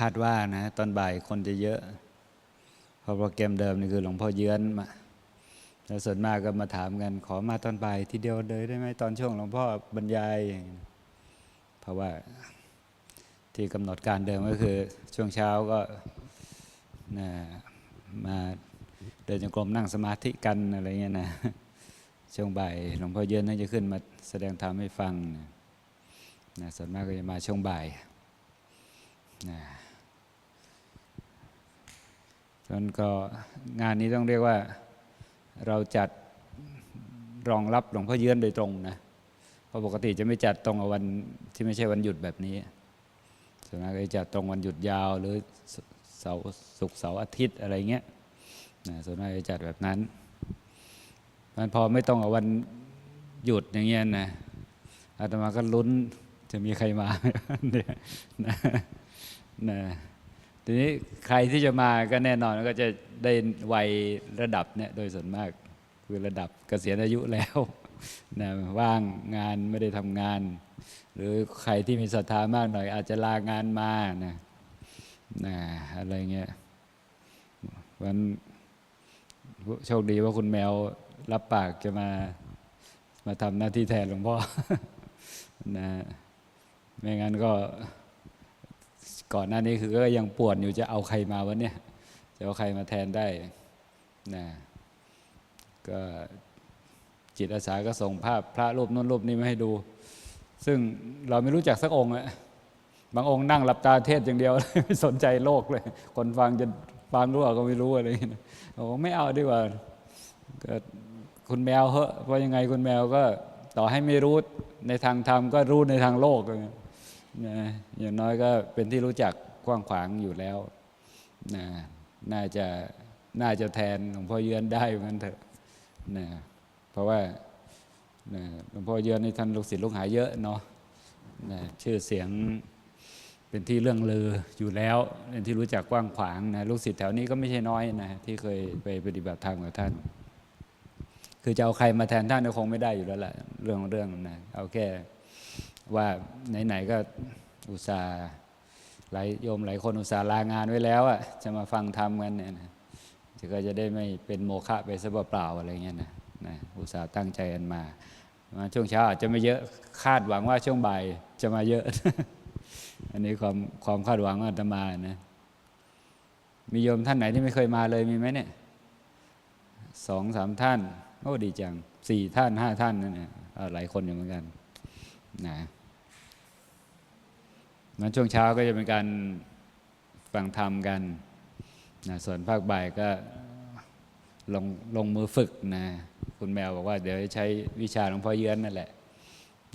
คาดว่านะ ตอนบ่ายคนจะเยอะเพราะโปรแกรมเดิมนี่คือหลวงพ่อเยือนมาแล้วส่วนมากก็มาถามกัน ขอมาตอนบ่ายทีเดียวเลยได้ไหมตอนช่วงหลวงพ่อบรรยาย เพราะว่าที่กำหนดการเดิมก็คือ ช่วงเช้าก็นะมาเดินจงกรมนั่งสมาธิกันอะไรเงี้ยนะช่วงบ่ายหลวงพ่อเยือนน่าจะขึ้นมาแสดงธรรมให้ฟังนะส่วนมากก็จะมาช่วงบ่ายนะ ฉะนั้นก็งานนี้ต้องเรียกว่าเราจัดรองรับหลวงพ่อเยือนโดยตรงนะ เพราะปกติจะไม่จัดตรงกับวันที่ไม่ใช่วันหยุดแบบนี้ส่วนมากจะจัดตรงวันหยุดยาวหรือเสาร์ศุกร์เสาร์อาทิตย์อะไรเงี้ยนะส่วนมากจะจัดแบบนั้นมันพอไม่ต้องเอาวันหยุดอย่างเงี้ยนะอาตมาก็ลุ้นจะมีใครมาเนี่ยนะนะ ทีนี้ใครที่จะมาก็แน่นอนก็จะได้วัยระดับเนี่ยโดยส่วนมากคือระดับเกษียณอายุแล้วนะว่างงานไม่ได้ทำงาน หรือใครที่มีศรัทธามากหน่อย อาจจะลางานมานะนะอะไรเงี้ยวันโชคดีว่าคุณแมวรับปากจะมามาทำหน้าที่แทนหลวงพ่อนะไม่งั้นก็ ก่อนหน้านี้คือก็ยังปวดอยู่จะเอาใครมาวะเนี่ย จะเอาใครมาแทนได้นะก็จิตอาสาก็ส่งภาพพระรูปนู้นรูปนี้มาให้ดู ซึ่งเราไม่รู้จักสักองค์อะบางองค์นั่งหลับตาเทศอย่างเดียวไม่สนใจโลกเลย คนฟังจะฟังรู้ก็ไม่รู้อะไรอย่างเงี้ยโอ้ไม่เอาดีกว่าก็คุณแมวเหอะเพราะยังไงคุณแมวก็ต่อให้ไม่รู้ในทางธรรมก็รู้ในทางโลก นะอย่างน้อยก็เป็นที่รู้จักกว้างขวางอยู่แล้วนะน่าจะน่าจะแทนหลวงพ่อเยือนได้มันเถอะนะเพราะว่านะหลวงพ่อเยือนในท่านลูกศิษย์ลูกหาเยอะเนาะนะชื่อเสียงเป็นที่เรื่องลืออยู่แล้วเป็นที่รู้จักกว้างขวางนะลูกศิษย์แถวนี้ก็ไม่ใช่น้อยนะที่เคยไปปฏิบัติธรรมกับท่าน คือจะเอาใครมาแทนท่านก็คงไม่ได้อยู่แล้วแหละเรื่องเรื่องนะเอาแค่ ว่าไหนๆก็อุตส่าห์หลายโยมหลายคนอุตส่าห์ลางานไว้แล้วอะจะมาฟังธรรมกันเนี่ยนะก็จะได้ไม่เป็นโมฆะไปซะเปล่าๆอะไรเงี้ยนะนะอุตส่าห์ตั้งใจกันมามาช่วงเช้าอาจจะไม่เยอะคาดหวังว่าช่วงบ่ายจะมาเยอะ อันนี้ความความคาดหวังองอาตมานะมีโยมท่านไหนที่ไม่เคยมาเลยมีไหมเนี่ยสองสามท่านโอ้ดีจังสี่ท่านห้าท่านนั่นเนี่ยหลายคนอยู่เหมือนกันนะ นั้นช่วงเช้าก็จะเป็นการฟังธรรมกันนะส่วนภาคบ่ายก็ลงลงมือฝึกนะคุณแมวบอกว่าเดี๋ยวใช้วิชาหลวงพ่อเยือนนั่นแหละ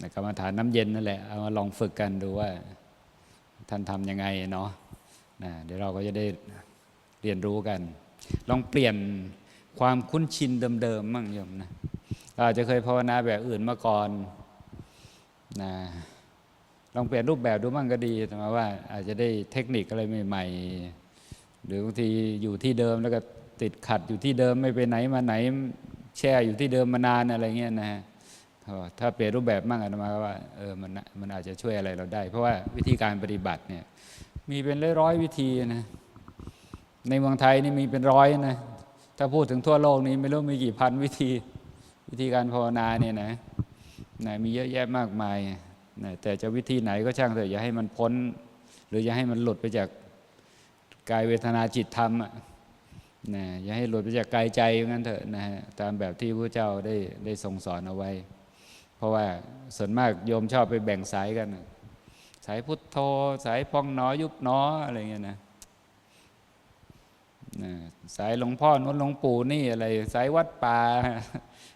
นะกรรมฐานน้ำเย็นนั่นแหละเอามาลองฝึกกันดูว่าท่านทำยังไงเนาะนะเดี๋ยวเราก็จะได้เรียนรู้กัน ลองเปลี่ยนความคุ้นชินเดิมๆมั่งโยมนะอาจจะเคยภาวนาแบบอื่นมาก่อนนะ ลองเปลี่ยนรูปแบบดูมั่งก็ดีแต่มว่าอาจจะได้เทคนิคอะไรใหม่ๆ หรือบางทีอยู่ที่เดิมแล้วก็ติดขัดอยู่ที่เดิมไม่ไปไหนมาไหนแช่อยู่ที่เดิมมานานอะไรเงี้ยนะฮะถ้าเปลี่ยนรูปแบบมั่งอาตมาว่าเออมันมันอาจจะช่วยอะไรเราได้ เพราะว่าวิธีการปฏิบัติเนี่ยมีเป็นร้อยๆวิธีนะในเมืองไทยนี่มีเป็นร้อยนะถ้าพูดถึงทั่วโลกนี้ไม่รู้มีกี่พันวิธี วิธีการภาวนาเนี่ยนะนะมีเยอะแยะมากมาย นะแต่จะวิธีไหนก็ช่างเถอะอย่าให้มันพ้น หรืออย่าให้มันหลุดไปจากกายเวทนาจิตธรรมนะอย่าให้หลุดไปจากกายใจงั้นเถอะนะฮะตามแบบที่พระเจ้าได้ได้ทรงสอนเอาไว้ เพราะว่าส่วนมากโยมชอบไปแบ่งสายกัน สายพุทโธสายพองหนอยุบหนออะไรเงี้ยนะนะสายหลวงพ่อนู้นหลวงปู่นี่อะไร สายวัดป่า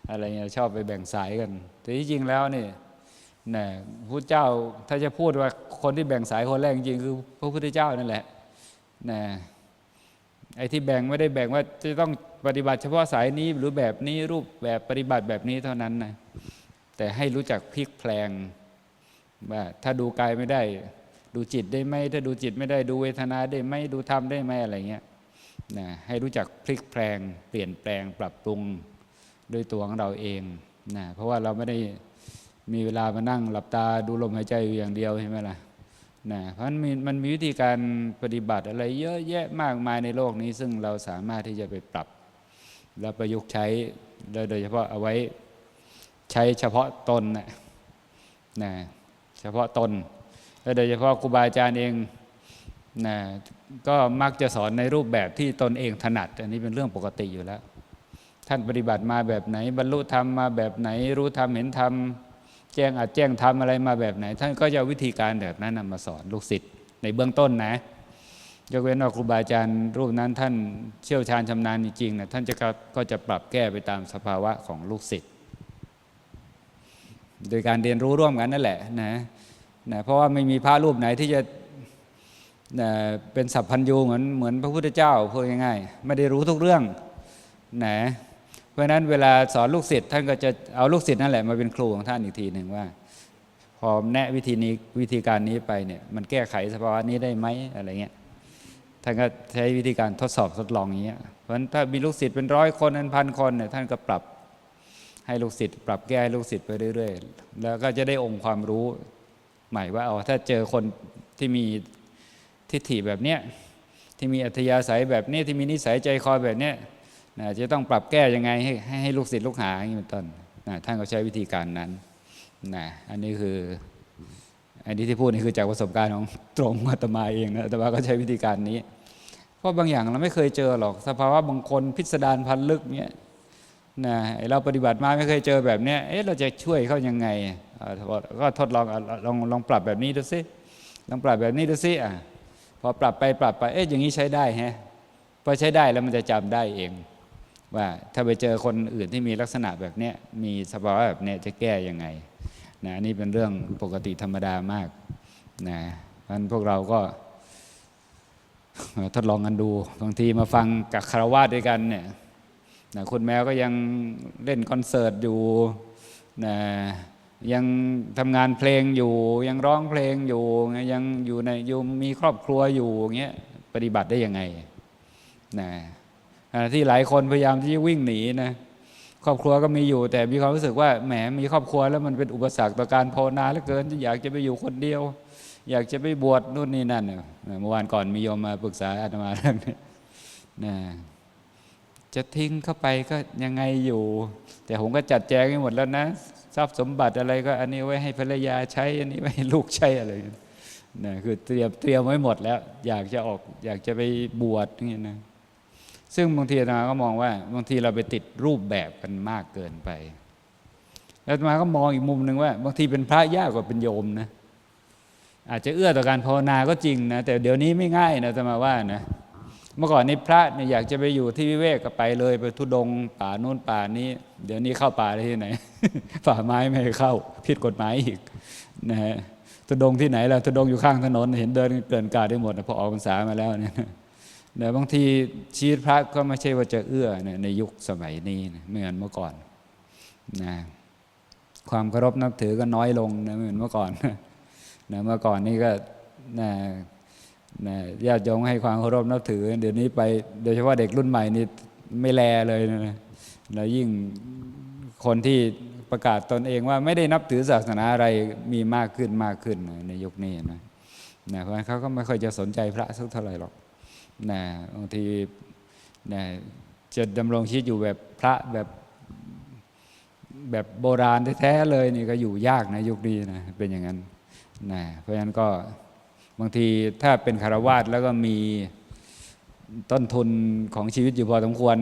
อะไรเงี้ยชอบไปแบ่งสายกัน แต่ที่จริงแล้วนี่ นะพระเจ้าถ้าจะพูดว่าคนที่แบ่งสายคนแรกจริงคือพระพุทธเจ้านั่นแหละนะไอ้ที่แบ่งไม่ได้แบ่งว่าจะต้องปฏิบัติเฉพาะสายนี้หรือแบบนี้รูปแบบปฏิบัติแบบนี้เท่านั้นนะแต่ให้รู้จักพลิกแพลงว่าถ้าดูกายไม่ได้ ดูจิตได้ไหมถ้าดูจิตไม่ได้ดูเวทนาได้ไหมดูธรรมได้ไหมอะไรเงี้ยนะให้รู้จักพลิกแพลง เปลี่ยนแปลงปรับปรุงด้วยตัวของเราเองนะเพราะว่าเราไม่ได้ มีเวลามานั่งหลับตาดูลมหายใจอยู่อย่างเดียวใช่ไหมล่ะนะเพราะฉะนั้นมีมันมีวิธีการปฏิบัติอะไรเยอะแยะมากมายในโลกนี้ ซึ่งเราสามารถที่จะไปปรับ และประยุกต์ใช้โดยเฉพาะเอาไว้ใช้เฉพาะตนนะนะเฉพาะตนและโดยเฉพาะครูบาอาจารย์เองนะก็มักจะสอนในรูปแบบที่ตนเองถนัด อันนี้เป็นเรื่องปกติอยู่แล้ว ท่านปฏิบัติมาแบบไหน บรรลุธรรมมาแบบไหน รู้ธรรมเห็นธรรม แจ้งอาจแจ้งธรรมอะไรมาแบบไหน ท่านก็จะวิธีการแบบนั้นนำมาสอนลูกศิษย์ในเบื้องต้นนะ ยกเว้นว่าครูบาอาจารย์รูปนั้นท่านเชี่ยวชาญชำนาญจริงๆนะท่านจะก็ก็จะปรับแก้ไปตามสภาวะของลูกศิษย์โดยการเรียนรู้ร่วมกันนั่นแหละนะนะเพราะว่าไม่มีพระรูปไหนที่จะนะเป็นสัพพัญญูเหมือนเหมือนพระพุทธเจ้าพูดง่ายๆไม่ได้รู้ทุกเรื่องนะ ราะนั้นเวลาสอนลูกศิษย์ท่านก็จะเอาลูกศิษย์นั่นแหละมาเป็นครูของท่านอีกทีหนึ่งว่า พอแนะวิธีนี้วิธีการนี้ไปเนี่ยมันแก้ไขสภาวะนี้ได้ไหมอะไรเงี้ยท่านก็ใช้วิธีการทดสอบทดลองอย่างเงี้ยเพราะฉะนั้นถ้ามีลูกศิษย์เป็นร้อยคนเป็นพันคนเนี่ยท่านก็ปรับให้ลูกศิษย์ปรับแก้ให้ลูกศิษย์ไปเรื่อย ๆ แล้วก็จะได้องค์ความรู้ใหม่ว่าเอาถ้าเจอคนที่มีทิฏฐิแบบเนี้ยที่มีอัธยาศัยแบบนี้ที่มีนิสัยใจคอแบบเนี้ย นะจะต้องปรับแก้ยังไงให้ให้ให้ลูกศิษย์ลูกหาอย่างนี้เป็นต้นนะท่านก็ใช้วิธีการนั้นนะอันนี้คืออันนี้ที่พูดนี่คือจากประสบการณ์ของตรงอาตมาเองนะอาตมาก็ใช้วิธีการนี้ เพราะบางอย่างเราไม่เคยเจอหรอกสภาวะบางคนพิสดารพันลึกเนี้ยนะเราปฏิบัติมาไม่เคยเจอแบบเนี้ยเอ๊ะเราจะช่วยเขายังไงก็ทดลองลองลองปรับแบบนี้ดูสิลองปรับแบบนี้ดูสิอะพอปรับไปปรับไปเอ๊ะอย่างนี้ใช้ได้ฮะพอใช้ได้แล้วมันจะจำได้เอง ว่าถ้าไปเจอคนอื่นที่มีลักษณะแบบนี้มีสภาวะแบบนี้จะแก้ยังไงนะนี่เป็นเรื่องปกติธรรมดามากนะเพราะนั้นพวกเราก็ทดลองกันดูบางทีมาฟังกับคารวะด้วยกันเนี่ยนะคุณแมวก็ยังเล่นคอนเสิร์ตอยู่นะยังทำงานเพลงอยู่ ยังร้องเพลงอยู่ ยังอยู่ในอยู่มีครอบครัวอยู่อย่างเงี้ยปฏิบัติได้ยังไงนะ ที่หลายคนพยายามที่จะวิ่งหนีนะครอบครัวก็มีอยู่ แต่มีความรู้สึกว่าแหมมีครอบครัวแล้วมันเป็นอุปสรรคต่อการภาวนาเหลือเกินอยากจะไปอยู่คนเดียว อยากจะไปบวชนู่นนี่นั่นเนี่ยเมื่อวานก่อนมีโยมมาปรึกษาอาตมาเรื่องนี้นะจะทิ้งเข้าไปก็ยังไงอยู่ แต่ผมก็จัดแจงให้หมดแล้วนะทรัพย์สมบัติอะไรก็อันนี้ไว้ให้ภรรยาใช้อันนี้ไว้ให้ลูกใช้อะไรนะคือเตรียมเตรียมไว้หมดแล้ว อยากจะออกอยากจะไปบวชนี่นะ ซึ่งบางทีอาตมาก็มองว่าบางทีเราไปติดรูปแบบกันมากเกินไป แล้วอาตมาก็มองอีกมุมหนึ่งว่า บางทีเป็นพระยากกว่าเป็นโยมนะ อาจจะเอื้อต่อการภาวนาก็จริงนะ แต่เดี๋ยวนี้ไม่ง่ายนะอาตมาว่านะ เมื่อก่อนนี้พระเนี่ยอยากจะไปอยู่ที่วิเวกก็ไปเลยไปทุดงป่าโน้นป่านี้ เดี๋ยวนี้เข้าป่าได้ที่ไหน ป่าไม้ไม่เข้าผิดกฎหมายอีกนะฮะทุดงที่ไหนล่ะทุดงอยู่ข้างถนน เห็นเดินเกลื่อนกาได้หมดนะพอออกพรรษามาแล้วเนี่ย เดี๋ยวบางทีชีวิตพระก็ไม่ใช่ว่าจะเอื้อนี่ยในยุคสมัยนี้นะไม่เหมือนเมื่อก่อนนะความเคารพนับถือก็น้อยลงนะไม่เหมือนเมื่อก่อนนะเมื่อก่อนนี่ก็นะนะญาติโยมให้ความเคารพนับถือ เดี๋ยวนี้ไปโดยเฉพาะเด็กรุ่นใหม่นี่ไม่แลเลยนะแล้วยิ่งคนที่ประกาศตนเองว่าไม่ได้นับถือศาสนาอะไรมีมากขึ้นมากขึ้นนะในยุคนี้นะนะเพราะฉะนั้นเขาก็ไม่ค่อยจะสนใจพระสักเท่าไหร่หรอก นะบางทีนะจะดำรงชีวิตอยู่แบบพระแบบแบบโบราณแท้ๆเลยนี่ก็อยู่ยากนะยุคนี้นะเป็นอย่างนั้นนะเพราะฉะนั้นก็บางทีถ้าเป็นคารวาสแล้วก็มีต้นทุนของชีวิตอยู่พอสมควร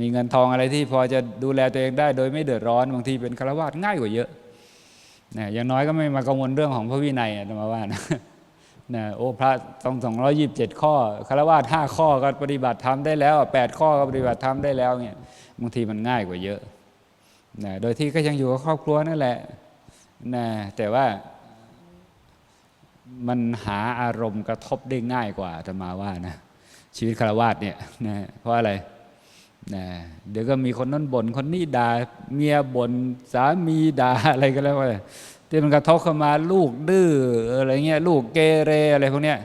มีเงินทองอะไรที่พอจะดูแลตัวเองได้ โดยไม่เดือดร้อนบางทีเป็นคารวาสง่ายกว่าเยอะนะอย่างน้อยก็ไม่มากังวลเรื่องของพระวินัยอะมาว่านะ นะโอ้พระต้องสองร้อยี่บเจ็ดข้อคารวะห้าข้อก็ปฏิบัติทำได้แล้วแปดข้อก็ปฏิบัติทำได้แล้วเนี่ยบางทีมันง่ายกว่าเยอะนะโดยที่ก็ยังอยู่กับครอบครัวนั่นแหละนะแต่ว่ามันหาอารมณ์กระทบได้ง่ายกว่าธรรมาว่านะชีวิตคารวะเนี่ยนะเพราะอะไรนะเดี๋ยวก็มีคนนั้นบ่นคนนี้ด่าเมียบ่นสามีด่าอะไรก็แล้วแต่ที่มันกระทบเข้ามาลูกดื้ออะไรเงี้ยลูกเกเรอะไรพวกเนี้ย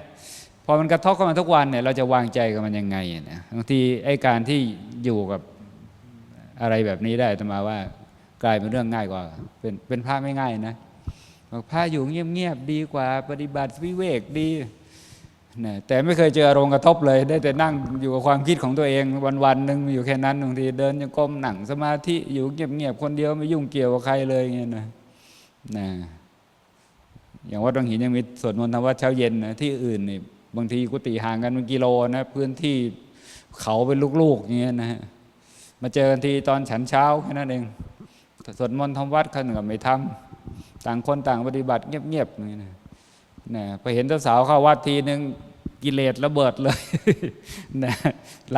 พอมันกระทบเข้ามาทุกวันเนี่ยเราจะวางใจกับมันยังไงนะบางทีไอ้การที่อยู่กับอะไรแบบนี้ได้ธรรมาว่ากลายเป็นเรื่องง่ายกว่า เป็นเป็นพระไม่ง่ายนะบอกพระอยู่เงียบๆดีกว่า ปฏิบัติวิเวกดีนะแต่ไม่เคยเจออารมณ์กระทบเลย ได้แต่นั่งอยู่กับความคิดของตัวเองวันๆหนึ่งอยู่แค่นั้นบางทีเดินยังก้มหนังสมาธิอยู่เงียบๆคนเดียวไม่ยุ่งเกี่ยวกับใครเลยอย่างเงี้ยนะ นะอย่างวัดวังหินยังมีสวดมนต์ทำวัดเช้าเย็นนะที่อื่นนี่บางทีกุฏิห่างกันเป็นกิโลนะพื้นที่เขาเป็นลูกๆอย่างเงี้ยนะฮะมาเจอกันทีตอนฉันเช้าแค่นั้นเองสวดมนต์ทำวัดเขาหนึ่งก็ไม่ทำต่างคนต่างปฏิบัติเงียบๆอย่างนี้นะนะพอเห็นสาวเข้าวัดทีนึงกิเลสระเบิดเลยนะ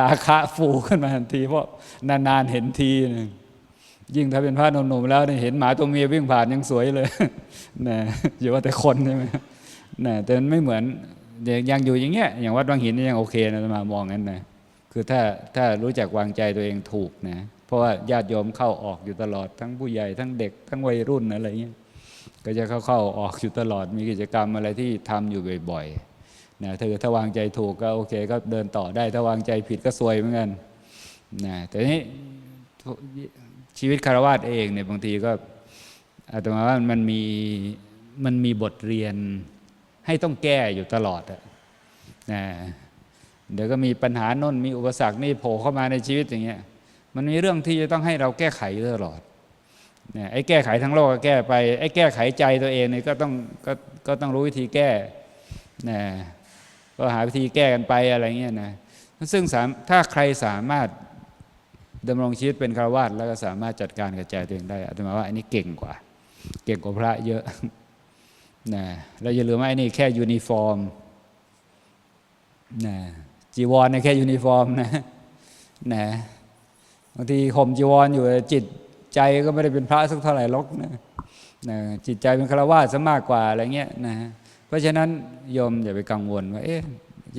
ราคะฟูขึ้นมาทันทีเพราะนานๆเห็นทีหนึง ยิ่งถ้าเป็นพระหนุ่มๆแล้วเนี่ยเห็นหมาตัวเมียวิ่งผ่านยังสวยเลยนะอย่าว่าแต่คนใช่ไหมนะแต่มันไม่เหมือนยังอยู่อย่างเงี้ยอย่างวัดวังหินนี่ยังโอเคนะมามองงั้นนะคือถ้าถ้ารู้จักวางใจตัวเองถูกนะเพราะว่าญาติโยมเข้าออกอยู่ตลอดทั้งผู้ใหญ่ทั้งเด็กทั้งวัยรุ่นอะไรเงี้ยก็จะเข้าเข้าออกอยู่ตลอดมีกิจกรรมอะไรที่ทำอยู่บ่อยๆนะถ้าเกิดถ้าวางใจถูกก็โอเคก็เดินต่อได้ถ้าวางใจผิดก็ซวยเหมือนกันนะแต่นี้ ชีวิตคารวะเองเนี่ยบางทีก็อาตมาว่ามันมีมันมีบทเรียนให้ต้องแก้อยู่ตลอดอะนะเดี๋ยวก็มีปัญหาน่นมีอุปสรรคนี่โผล่เข้ามาในชีวิตอย่างเงี้ยมันมีเรื่องที่จะต้องให้เราแก้ไขอยู่ตลอดนะไอ้แก้ไขทั้งโลกก็แก้ไปไอ้แก้ไขใจตัวเองเนี่ยก็ต้องก็ก็ต้องรู้วิธีแก้นะก็หาวิธีแก้กันไปอะไรเงี้ยนะซึ่งถ้าใครสามารถ ดำรงชีวิตเป็นคารวาสแล้วก็สามารถจัดการกับใจตัวเองได้อาตมาว่าอันนี้เก่งกว่า เก่งกว่าพระเยอะนะแล้วอย่าลืมว่าอ้นี่แค่ยูนิฟอร์มนะจีวรเนี่ยแค่ยูนิฟอร์มนะนะบางทีห่มจีวรอยู่จิตใจก็ไม่ได้เป็นพระสักเท่าไหร่หรอกนะนะจิตใจเป็นคาวาสซะมากกว่าอะไรเงี้ยนะเพราะฉะนั้นโยมอย่าไปกังวลว่าเอ๊ะ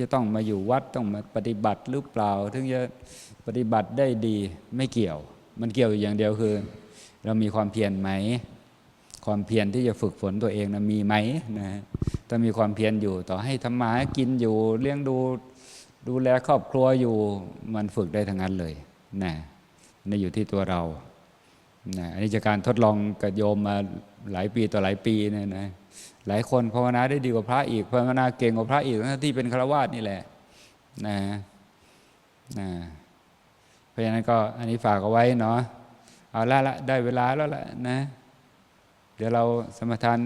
จะต้องมาอยู่วัดต้องมาปฏิบัติหรือเปล่า ถึงจะปฏิบัติได้ดีไม่เกี่ยว มันเกี่ยวอย่างเดียวคือ เรามีความเพียรไหม ความเพียรที่จะฝึกฝนตัวเองนะมีไหมนะถ้ามีความเพียรอยู่ต่อให้ทำมาหากินอยู่เลี้ยงดูดูแลครอบครัวอยู่มันฝึกได้ทั้งนั้นเลยนะนี่อยู่ที่ตัวเรานะอันนี้จากการทดลองกับโยมมาหลายปีต่อหลายปีเนี่ยนะ หลายคนภาวนาได้ดีกว่าพระอีกภาวนาเก่งกว่าพระอีกทั้งที่เป็นฆราวาสนี่แหละนะนะเพราะฉะนั้นก็อันนี้ฝากเอาไว้เนาะเอาละละได้เวลาแล้วละนะ เดี๋ยวเราสมทาน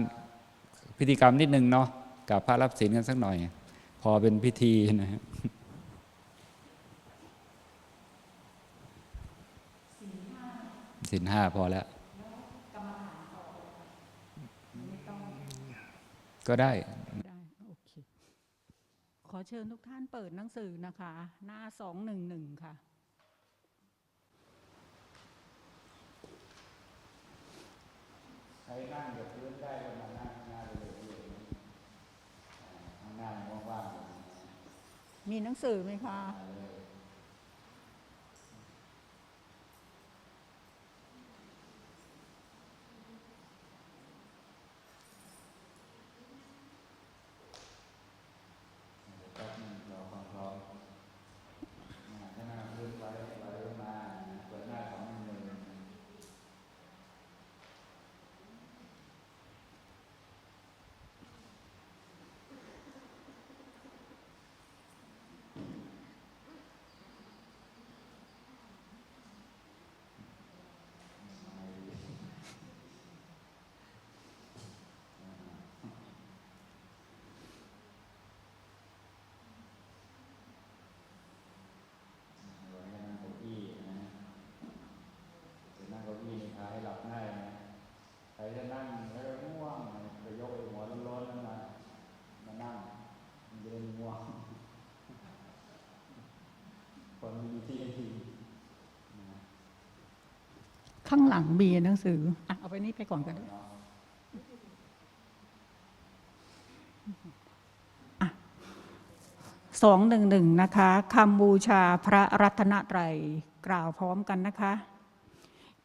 พิธีกรรมนิดนึงเนาะกับพระรับศีลกันสักหน่อย พอเป็นพิธีนะศีลห้าพอแล้ว ก็ได้ได้โอเคขอเชิญทุกท่านเปิดหนังสือนะคะ หน้าสองหนึ่งหนึ่งค่ะใครนั่งกับพื้นได้ก็มานั่งหน้าเลยข้างหน้าว่างมีหนังสือไหมคะ ๆแป๊บนึงรอความพร้อมข้างหน้าพื้นไว้ไว้มาเปิดหน้าของหนึ่ง หรือว่านั่งเก้าอี้นะจะนั่งเก้าอี้นี่พาให้หลับง่ายนะใครจะนั่งแล้วก็ง่วงไปยกไอ้หัวร้อนๆนั้นมา มานั่งมันจะได้ไม่ง่วงคนมีที่ให้ทีนะ ข้างหลังมีหนังสืออะเอาไปนี่ไปก่อนกันได้สองหนึ่งหนึ่งนะคะคำบูชาพระรัตนตรัยกล่าวพร้อมกันนะคะ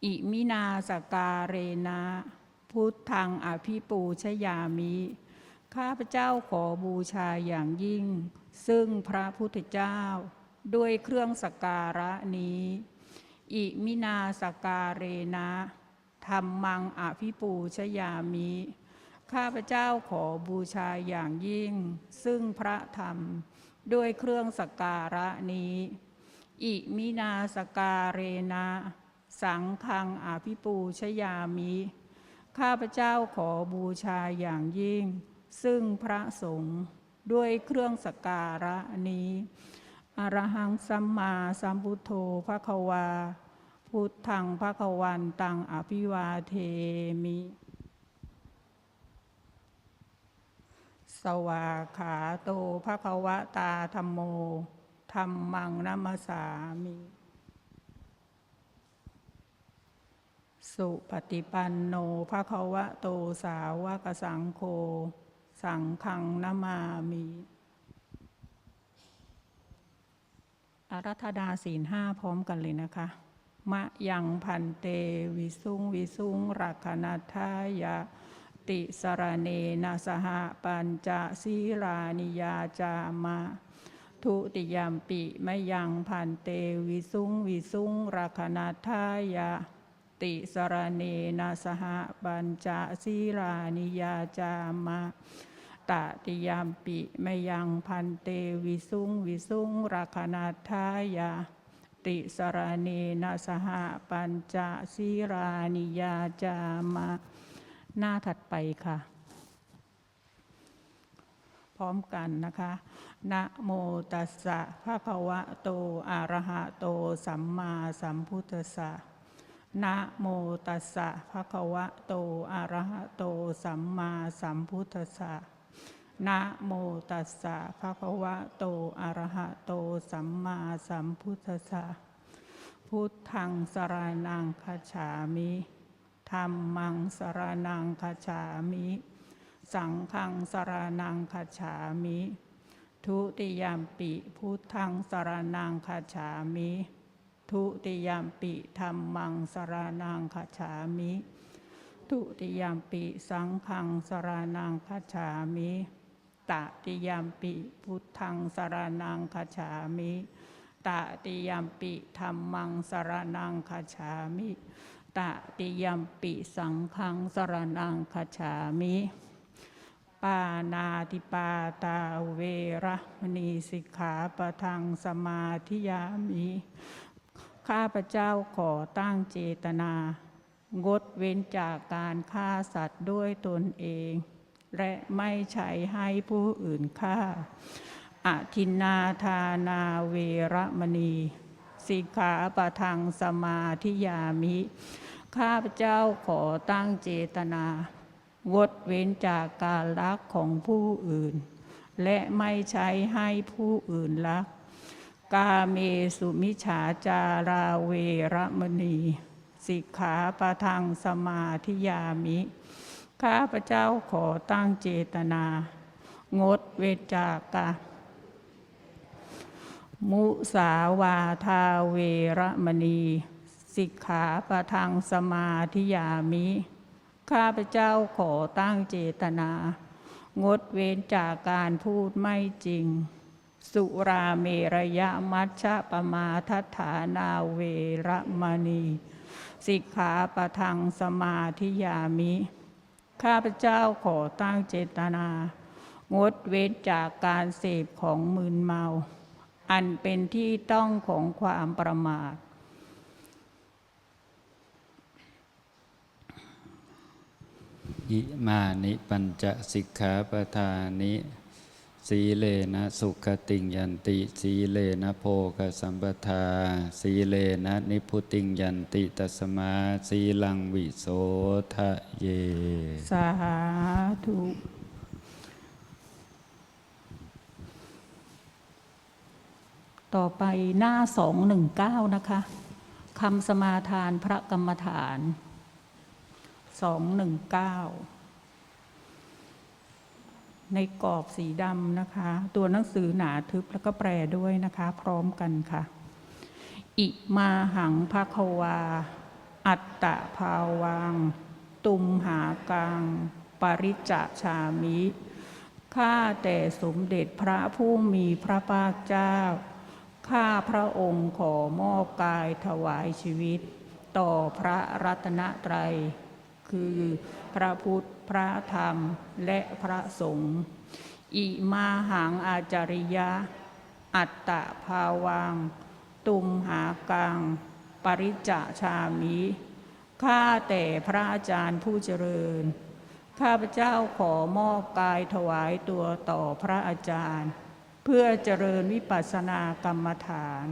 อิมินาสการเรนะพุทธังอภิปูชยามิ ข้าพเจ้าขอบูชาอย่างยิ่ง ซึ่งพระพุทธเจ้า ด้วยเครื่องสักการะนี้ อิมินาสการเรนะธรรมังอภิปูชยามิ ข้าพเจ้าขอบูชาอย่างยิ่ง ซึ่งพระธรรมด้วยเครื่องสการะนี้ อิมินาสการเรนะ สังฆังอาภิปูชยามิ ข้าพเจ้าขอบูชาอย่างยิ่ง ซึ่งพระสงฆ์ด้วยเครื่องสการะนี้อรหังสัมมาสัมพุทโธภะควา พุทธังภะควันตังอภิวาเทมิ สวาขาโตภะควะตาธรรมโมธรรมังนัมสสามิ สุปฏิปันโนภะควะโตสาวกสังโฆสังฆังนามามิอารัธนาศีลห้าพร้อมกันเลยนะคะ มะยังพันเตวิสุงวิสุงรักขณทายะติสรเนนะสหปัญจศีรานิยาจามะ ทุติยามปิมะยังพันเตวิสุงวิสุงรักขณทายะติสรเนนะสหปัญจศีรานิยาจามะตติยามปิมยังพันเตวิสุงวิสุงรักขณทายะ ติสรเนนะสหปัญจศีรานิยาจามะหน้าถัดไปค่ะ พร้อมกันนะคะนะโมตัสสะภะคะวะโตอะระหะโตสัมมาสัมพุทธัสสะนะโมตัสสะภะคะวะโตอะระหะโตสัมมาสัมพุทธัสสะ นะโมตัสสะภะคะวะโต อะระหะโต สัมมาสัมพุทธัสสะ พุทธังสรณังคัจฉามิธรรมังสรณังคัจฉามิ สังฆังสรณังคัจฉามิ ทุติยามปิ พุทธังสรณังคัจฉามิ ทุติยามปิธรรมังสรณังคัจฉามิ ทุติยามปิ สังฆังสรณังคัจฉามิ ตติยมปิพุทธังสรณังคัจฉามิตติยมปิธรรมังสรณังคัจฉามิตติยมปิสังฆังสรณังคัจฉามิปานาติปาตาเวระมณีสิกขาปะทังสมาธิยามิข้าพเจ้าขอตั้งเจตนา งดเว้นจากการฆ่าสัตว์ด้วยตนเอง และไม่ใช้ให้ผู้อื่นฆ่าอาทินนาทานาเวรมณี สิกขาปะทังสมาธิยามิ ข้าพเจ้าขอตั้งเจตนา งดเว้นจากการลักของผู้อื่น และไม่ใช้ให้ผู้อื่นลัก กาเมสุมิฉาจาราเวรมณี สิกขาปะทังสมาธิยามิ ข้าพเจ้าขอตั้งเจตนา งดเวจากการมุสาวาทาเวรมณี สิกขาประทังสมาธิยามิ ข้าพเจ้าขอตั้งเจตนา งดเว้นจากการพูดไม่จริง สุราเมรยะมัชฌะปมาทัฐานาเวรมณี สิกขาประทังสมาธิยามิ ข้าพเจ้าขอตั้งเจตนา งดเว้นจากการเสพของมึนเมา อันเป็นที่ต้องของความประมาทอิมานิปัญจสิกขาปทานิ สีเลนะสุขติงยันติ สีเลนะโภคสัมปทา สีเลนะนิพุติงยันติตัสมาสีลังวิโสทะเย สาธุต่อไปหน้าสองหนึ่งเก้านะคะคำสมาทานพระกรรมฐานสองหนึ่งเก้า ในกรอบสีดำนะคะ ตัวหนังสือหนาทึบแล้วก็แปลด้วยนะคะ พร้อมกันค่ะ อิมาหังภควา อัตตะภาวัง ตุมหากัง ปริจจชามิข้าแต่สมเด็จพระผู้มีพระภาคเจ้า ข้าพระองค์ขอมอบกายถวายชีวิต ต่อพระรัตนตรัย คือพระพุทธ พระธรรมและพระสงฆ์อิมาหังอาจาริยะ อัตตะภาวัง ตุมหากัง ปริจจชามิข้าแต่พระอาจารย์ผู้เจริญ ข้าพเจ้าขอมอบกายถวายตัวต่อพระอาจารย์ เพื่อเจริญวิปัสสนากรรมฐาน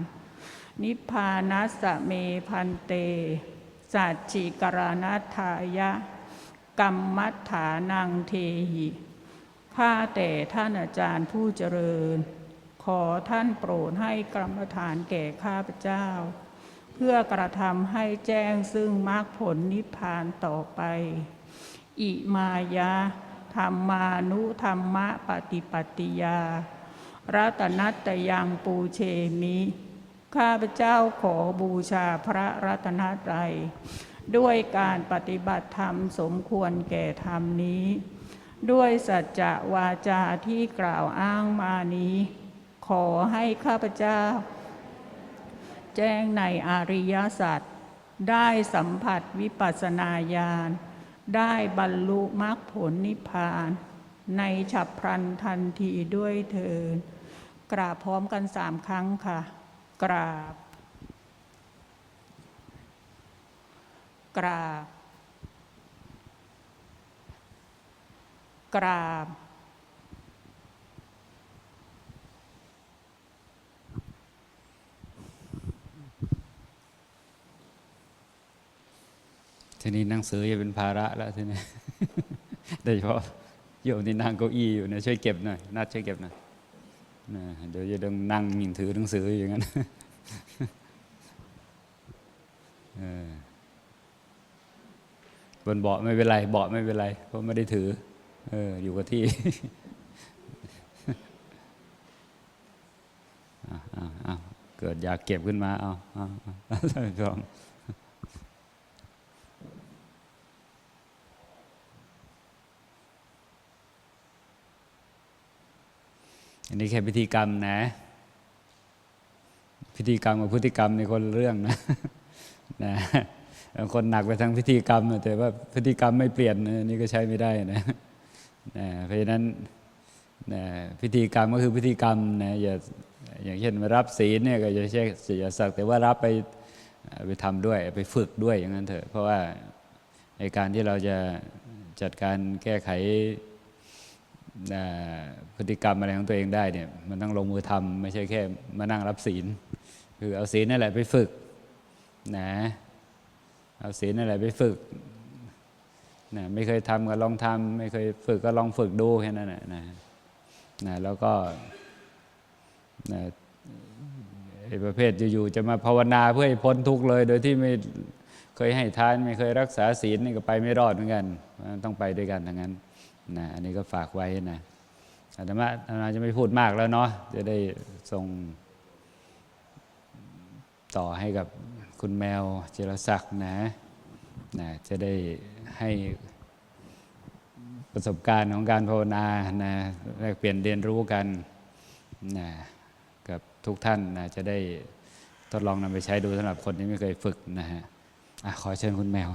นิพพานัสเมพันเต สัจจิกรณัฏฐายะ กรรมมัฏฐานังเทหิข้าแต่ท่านอาจารย์ผู้เจริญ ขอท่านโปรดให้กรรมฐานแก่ข้าพเจ้า เพื่อกระทำให้แจ้งซึ่งมรรคผลนิพพานต่อไป อิมายะธรรมานุธรรมะปฏิปติยา รัตนัตตยังปูเชมิ ข้าพเจ้าขอบูชาพระรัตนตรัย ด้วยการปฏิบัติธรรมสมควรแก่ธรรมนี้ ด้วยสัจจะวาจาที่กล่าวอ้างมานี้ ขอให้ข้าพเจ้า แจ้งในอริยสัจได้สัมผัสวิปัสสนาญาณได้บรรลุมรรคผลนิพพาน ในฉับพลันทันทีด้วยเถิดกราบพร้อมกันสามครั้งค่ะ กราบ กราบ กราบ ทีนี้นั่งสือจะเป็นภาระแล้วทีนี้โดยเฉพาะโยมที่นั่งเก้าอี้อยู่เนี่ยช่วยเก็บหน่อยนัดช่วยเก็บหน่อยนะเดี๋ยวจะต้องนั่งยิงถือหนังสืออย่างนั้น เอ บนเบาะไม่เป็นไรเบาะไม่เป็นไรเพราะไม่ได้ถือ เออ อยู่กับที่เกิดอยากเก็บขึ้นมาเอาเอาเอาท่านผู้ชมอันนี้แค่พิธีกรรมนะ พิธีกรรมกับพฤติกรรมในคนเรื่องนะนะ คนหนักไปทางพิธีกรรม แต่ว่าพฤติกรรมไม่เปลี่ยนนี่ก็ใช้ไม่ได้นะนะเพราะฉะนั้นนะพิธีกรรมก็คือพิธีกรรมนะอย่าอย่างเช่นรับศีลเนี่ยก็อย่าใช่อย่าสักแต่ว่ารับไปไปทำด้วยไปฝึกด้วยอย่างนั้นเถอะเพราะว่าในการที่เราจะจัดการแก้ไขพฤติกรรมอะไรของตัวเองได้เนี่ยมันต้องลงมือทำไม่ใช่แค่มานั่งรับศีล คือเอาศีลนั่นแหละไปฝึกนะ เอาศีลนั่นแหละไปฝึกนะไม่เคยทำก็ลองทำไม่เคยฝึกก็ลองฝึกดูแค่นั้นแหละนะนะแล้วก็นะไอ้ประเภทอยู่ๆจะมาภาวนาเพื่อให้พ้นทุกข์เลย โดยที่ไม่เคยให้ทาน ไม่เคยรักษาศีลนี่ก็ไปไม่รอดเหมือนกันมันต้องไปด้วยกันทั้งนั้นนะอันนี้ก็ฝากไว้นะอาตมาอาตมาจะไม่พูดมากแล้วเนาะจะได้ส่งต่อให้กับ คุณแมวเจรศักดิ์นะนะจะได้ให้ประสบการณ์ของการภาวนานะแลกเปลี่ยนเรียนรู้กันนะกับทุกท่านนะจะได้ทดลองนำไปใช้ดูสำหรับคนที่ไม่เคยฝึกนะฮะอะขอเชิญคุณแมว